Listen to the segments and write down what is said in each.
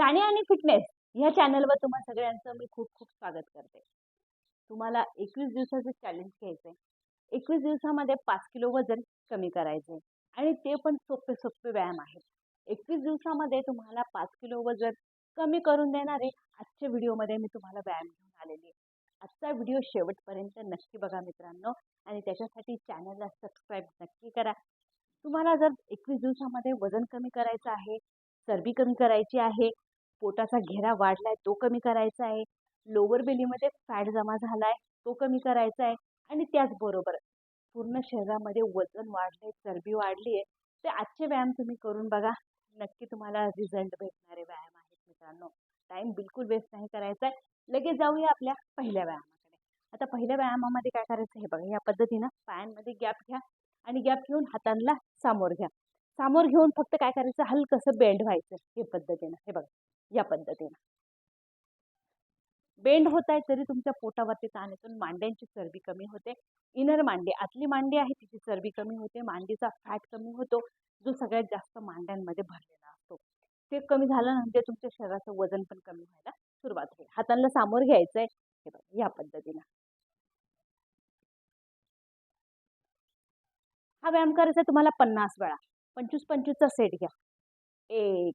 प्राणी आणि फिटनेस ह्या चॅनलवर तुम्हा सगळ्यांचं मी खूप खूप स्वागत करते. तुम्हाला एकवीस दिवसाचं चॅलेंज घ्यायचं आहे एकवीस दिवसामध्ये पाच किलो वजन कमी करायचं आहे आणि ते पण सोपे सोपे व्यायाम आहेत. एकवीस दिवसामध्ये तुम्हाला पाच किलो वजन कमी करून देणारे आजच्या व्हिडिओमध्ये मी तुम्हाला व्यायाम घेऊन आलेली आहे. आजचा व्हिडिओ शेवटपर्यंत नक्की बघा मित्रांनो. आणि त्याच्यासाठी चॅनलला सबस्क्राईब नक्की करा. तुम्हाला जर एकवीस दिवसामध्ये वजन कमी करायचं आहे चरबी कमी करायची आहे पोटाचा घेरा वाढलाय तो कमी करायचा आहे. लोअर बेलीमध्ये फॅट जमा झालाय तो कमी करायचा आहे. आणि त्याचबरोबर पूर्ण शरीरामध्ये वजन वाढले चरबी वाढली आहे ते आजचे व्यायाम तुम्ही करून बघा. नक्की तुम्हाला रिझल्ट भेटणारे व्यायाम आहेत मित्रांनो. टाईम बिलकुल वेस्ट नाही करायचा आहे. लगेच जाऊया आपल्या पहिल्या व्यायामाकडे. आता पहिल्या व्यायामामध्ये काय करायचं हे बघा. या पद्धतीनं पायांमध्ये गॅप घ्या आणि गॅप घेऊन हातांना सामोर घ्या. सामोर घेऊन फक्त काय करायचं? हलकंसं बेंड व्हायचं हे पद्धतीनं. हे बघा. या पद्धतीनं. बेंड होत आहे तरी तुमच्या पोटावरती ताण येतून मांड्यांची चरबी कमी होते. इनर मांडी आतली मांडी आहे तिची चरबी कमी होते मांडीचा फॅट कमी होतो जो सगळ्यात जास्त मांड्यांमध्ये भरलेला असतो. ते कमी झाल्यानंतर तुमच्या शरीराचं वजन पण कमी व्हायला सुरुवात होईल. हातांना सामोर घ्यायचंय हे बघा या पद्धतीनं. हा व्यायाम करायचा तुम्हाला पन्नास वेळा. पंचवीस पंचवीसचा सेट घ्या. एक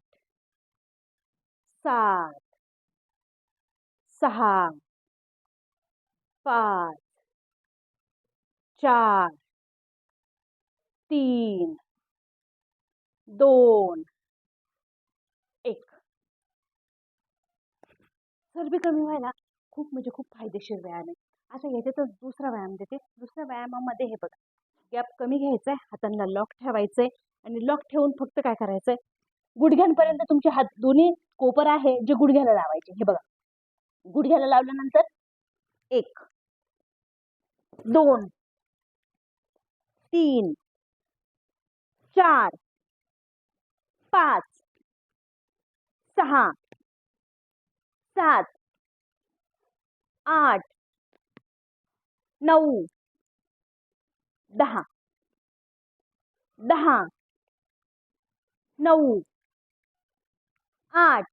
सात सहा पाच चार तीन दोन एक. चरबी कमी व्हायला खूप म्हणजे खूप फायदेशीर व्यायाम आहे. आता याच्यातच दुसरा व्यायाम देते. दुसऱ्या व्यायामामध्ये हे बघा गॅप कमी घ्यायचा आहे हातांना लॉक ठेवायचं आहे आणि लॉक ठेवून फक्त काय करायचं आहे गुडघ्यांपर्यंत तुमचे हात दोन्ही कोपर आहे जे गुडघ्याला लावायचे. हे बघा. गुडघ्याला लावल्यानंतर एक दोन तीन चार पाच सहा सात आठ नऊ दहा दहा नऊ आठ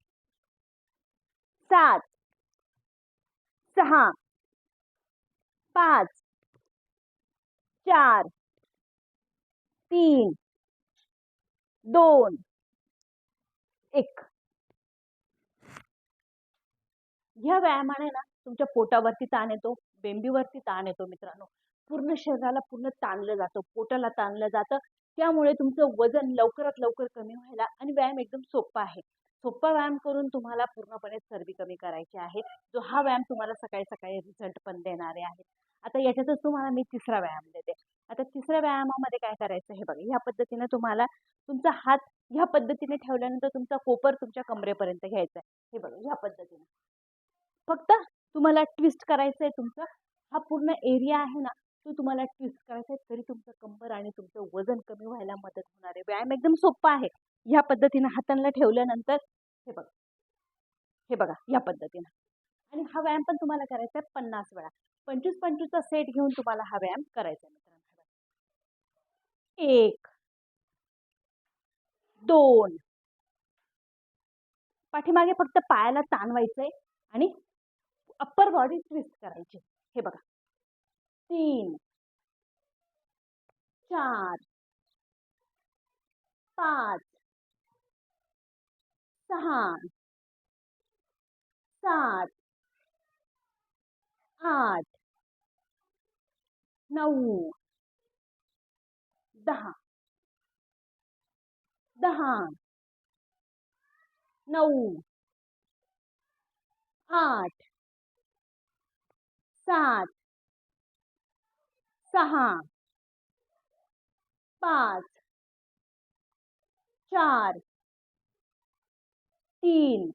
सात सहा पाच चार तीन दोन एक. ह्या व्यायामाने ना तुमच्या पोटावरती ताण येतो बेंबीवरती ताण येतो मित्रांनो. पूर्ण शरीराला पूर्ण ताणलं जातं पोटाला ताणलं जातं. त्यामुळे तुमचं वजन लवकरात लवकर कमी व्हायला आणि व्यायाम एकदम सोपा आहे. सोपा व्यायाम करून तुम्हाला पूर्णपणे चरबी कमी करायची आहे. जो हा व्यायाम तुम्हाला सकाळी सकाळी रिझल्ट पण देणारे आहे. आता याच्यातच तुम्हाला मी तिसरा व्यायाम देते. आता तिसऱ्या व्यायामामध्ये काय करायचं हे बघा. ह्या पद्धतीने तुम्हाला तुमचा हात ह्या पद्धतीने ठेवल्यानंतर तुमचा कोपर तुमच्या कमरेपर्यंत घ्यायचा आहे. हे बघा ह्या पद्धतीने. फक्त तुम्हाला ट्विस्ट करायचं आहे तुमचा. हा पूर्ण एरिया आहे ना तो तुम्हाला ट्विस्ट करायचा आहे. तरी तुमचं कंबर आणि तुमचं वजन कमी व्हायला मदत होणार आहे. व्यायाम एकदम सोपा आहे. ह्या पद्धतीनं हातांना ठेवल्यानंतर हे बघा. हे बघा या पद्धतीनं. आणि हा व्यायाम पण तुम्हाला करायचा आहे पन्नास वेळा. पंचवीस पंचवीसचा सेट घेऊन तुम्हाला हा व्यायाम करायचा आहे मित्रांनो. एक दोन. पाठीमागे फक्त पायाला ताणवायचंय आणि अप्पर बॉडी ट्विस्ट करायची. हे बघा. तीन चार पाच सहा सात आठ नऊ दहा दहा नऊ आठ सात सहा पाच चार तीन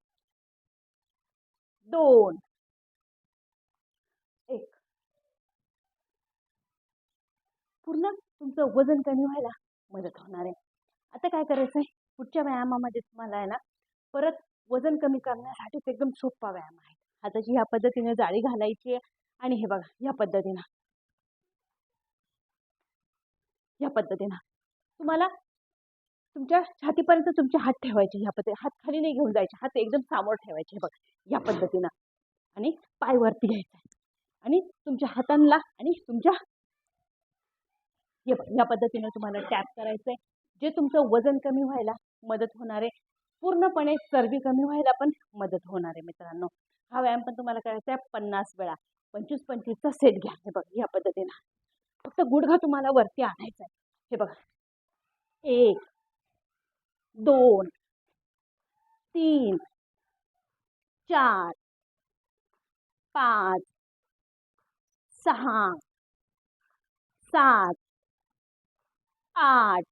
दोन एक. पूर्ण तुमचं वजन कमी व्हायला मदत होणार आहे. आता काय करायचं आहे पुढच्या व्यायामामध्ये तुम्हाला आहे ना परत वजन कमी करण्यासाठीच एकदम सोपा व्यायाम आहे. हाताची ह्या पद्धतीने जाळी घालायची आहे आणि हे बघा ह्या पद्धतीनं. ह्या पद्धतीनं. तुम्हाला तुमच्या छातीपर्यंत तुमचे हात ठेवायचे ह्या पद्धती हात खाली नाही घेऊन जायचे. हात एकदम सामोर ठेवायचे बघ या पद्धतीनं. आणि पाय वरती घ्यायचा. आणि तुमच्या हातांना आणि तुमच्या हे बघ, या पद्धतीनं तुम्हाला टॅप करायचं आहे जे तुमचं वजन कमी व्हायला मदत होणार आहे पूर्णपणे चरबी कमी व्हायला पण मदत होणार आहे मित्रांनो. हा व्यायाम पण तुम्हाला करायचा आहे पन्नास वेळा. पंचवीस पंचवीसचा सेट घ्या. हे बघ या पद्धतीनं. फक्त गुडघा तुम्हाला वरती आणायचा आहे. हे बघा. एक दोन तीन चार पाच सहा सात आठ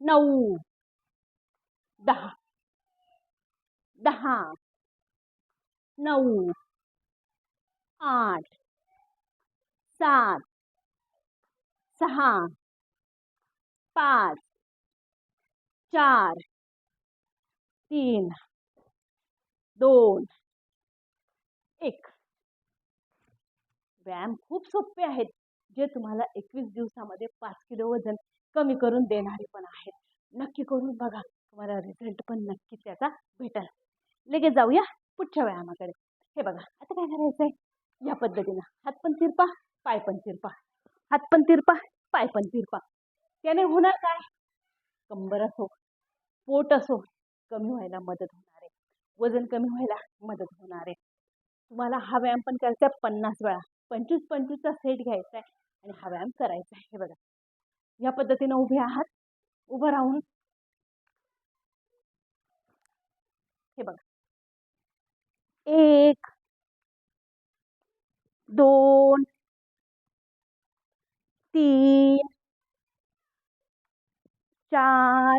नऊ दहा दहा आठ सात सहा पाच चार तीन दोन एक. व्यायाम खूप सोपे आहेत जे तुम्हाला एकवीस दिवसामध्ये पाच किलो वजन कमी करून देणारे पण आहेत. नक्की करून बघा तुम्हाला रिझल्ट पण नक्की त्याचा भेटेल. लगेच जाऊया पुढच्या व्यायामाकडे. हे बघा आता काय करायचं आहे या पद्धतीनं हात पण तिरपा पाय पण तिरपा. हात पण तिरपा पाय पण तिरपा. त्याने होणार काय? कंबर असो पोट असो कमी व्हायला मदत होणार आहे. वजन कमी व्हायला मदत होणार आहे. तुम्हाला हा व्यायाम पण करायचा आहे पन्नास वेळा. पंचवीस पंचवीसचा सेट घ्यायचा आहे आणि हा व्यायाम करायचा आहे. हे बघा. या पद्धतीनं उभे आहात. उभं राहून. हे बघा. एक दोन तीन चार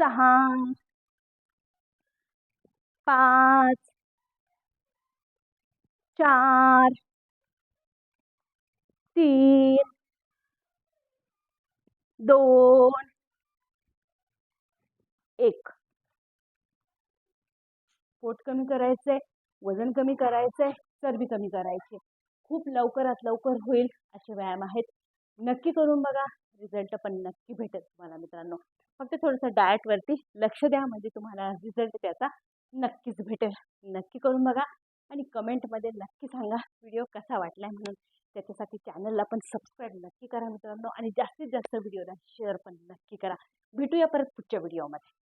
सहा पाच चार तीन दोन एक. पोट कमी करायचंय वजन कमी करायचंय चरबी कमी करायची. खूप लवकरात लवकर होईल असे व्यायाम आहेत. नक्की करून बघा रिझल्ट पण नक्की भेटेल तुम्हाला मित्रांनो. फक्त थोडंसं डाएटवरती लक्ष द्या म्हणजे तुम्हाला रिझल्ट त्याचा नक्कीच भेटेल. नक्की करून बघा आणि कमेंटमध्ये नक्की सांगा व्हिडिओ कसा वाटला म्हणून. त्याच्यासाठी चॅनलला पण सबस्क्राईब नक्की करा मित्रांनो आणि जास्तीत जास्त व्हिडिओला शेअर पण नक्की करा. भेटूया परत पुढच्या व्हिडिओमध्ये